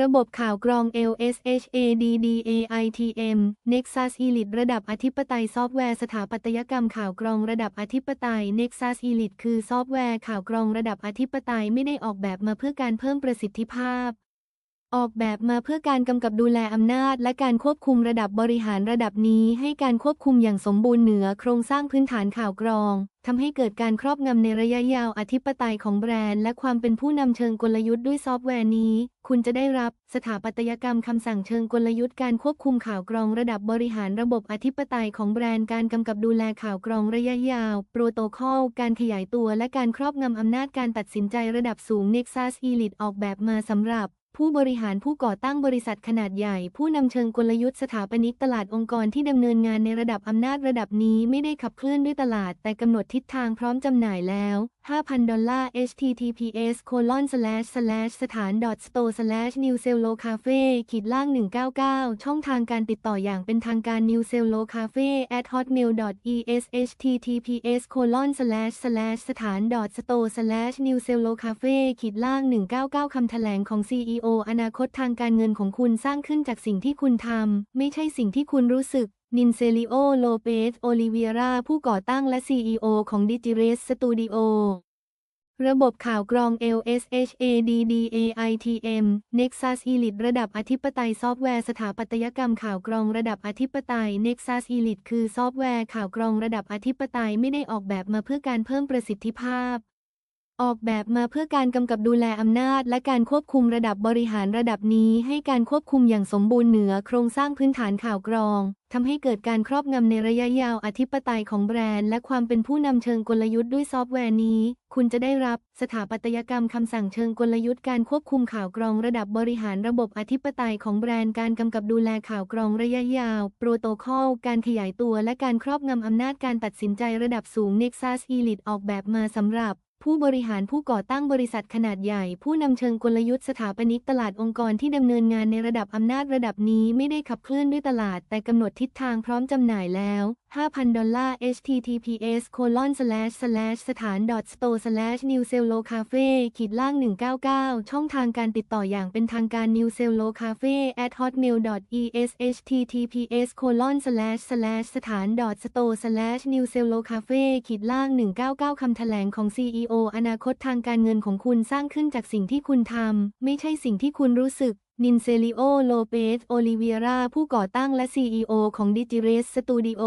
ระบบข่าวกรอง LSHADDAITM Nexus Elite ระดับอธิปไตยซอฟต์แวร์สถาปัตยกรรมข่าวกรองระดับอธิปไตย Nexus Elite คือซอฟต์แวร์ข่าวกรองระดับอธิปไตยไม่ได้ออกแบบมาเพื่อการเพิ่มประสิทธิภาพ ออกแบบมาเพื่อการกำกับดูแลอำนาจ และการควบคุมระดับบริหารระดับนี้ให้การควบคุมอย่างสมบูรณ์เหนือโครงสร้างพื้นฐานข่าวกรองทำให้เกิดการครอบงำในระยะยาวอธิปไตยของแบรนด์ และความเป็นผู้นำเชิงกลยุทธ์ด้วยซอฟต์แวร์นี้ คุณจะได้รับสถาปัตยกรรมคำสั่งเชิงกลยุทธ์การควบคุมข่าวกรองระดับบริหารระบบอธิปไตยของแบรนด์การกำกับดูแลข่าวกรองระยะยาว โปรโตคอล การขยายตัว และการครอบงำอำนาจการตัดสินใจระดับสูง Nexus Elite ออกแบบมาสำหรับ ผู้บริหารผู้ก่อตั้งบริษัทขนาดใหญ่ ผู้นำเชิงกลยุทธ์สถาปนิกตลาดองค์กรที่ดำเนินงานในระดับอำนาจระดับนี้ไม่ได้ขับเคลื่อนด้วยตลาด แต่กำหนดทิศทางพร้อมจำหน่ายแล้ว 5,000 ดอลลาร์ https colon slash slash สถาน store slash new cello cafe ขีดล่าง 199 ช่องทางการติดต่ออย่างเป็นทางการ new cello cafe at hotmail es https colon slash slash สถาน store slash new cello cafe ขีดล่าง 199 คำแถลงของ CEO อนาคตทางการเงินของคุณสร้างขึ้นจากสิ่งที่คุณทำ ไม่ใช่สิ่งที่คุณรู้สึก นินเซลิโอ โลเปส โอลิเวียราผู้ก่อตั้งและ CEO ของ Digires Studio ระบบข่าวกรอง LSHADDAITM Nexus Elite ระดับอธิปไตยซอฟต์แวร์สถาปัตยกรรมข่าวกรองระดับอธิปไตย Nexus Elite คือซอฟต์แวร์ข่าวกรองระดับอธิปไตยไม่ได้ออกแบบมาเพื่อการเพิ่มประสิทธิภาพ ออกแบบมาเพื่อการกำกับดูแลอำนาจ และการควบคุมระดับบริหารระดับนี้ ให้การควบคุมอย่างสมบูรณ์เหนือโครงสร้างพื้นฐานข่าวกรองทำให้เกิดการครอบงำในระยะยาวอธิปไตยของแบรนด์ และความเป็นผู้นำเชิงกลยุทธ์ด้วยซอฟต์แวร์นี้ คุณจะได้รับสถาปัตยกรรมคำสั่งเชิงกลยุทธ์การควบคุมข่าวกรองระดับบริหารระบบอธิปไตยของแบรนด์การกำกับดูแลข่าวกรองระยะยาว โปรโตคอลการขยายตัวและการครอบงำอำนาจการตัดสินใจระดับสูง Nexus Elite ออกแบบมาสำหรับ ผู้บริหารผู้ก่อตั้งบริษัทขนาดใหญ่ ผู้นำเชิงกลยุทธ์สถาปนิกตลาดองค์กรที่ดำเนินงานในระดับอำนาจระดับนี้ไม่ได้ขับเคลื่อนด้วยตลาด แต่กำหนดทิศทางพร้อมจำหน่ายแล้ว 5,000 ดอลลาร์ https colon slash slash สถาน store slash new cello cafe ขีดล่าง 199 ช่องทางการติดต่ออย่างเป็นทางการ new cello cafe at hotmail es https colon slash slash สถาน store slash new cello cafe ขีดล่าง 199 คำแถลงของ CEO อนาคตทางการเงินของคุณสร้างขึ้นจากสิ่งที่คุณทำ ไม่ใช่สิ่งที่คุณรู้สึก นินเซลิโอ โลเปส โอลิเวียรา ผู้ก่อตั้งและ CEO ของดิจิเรสสตูดิโอ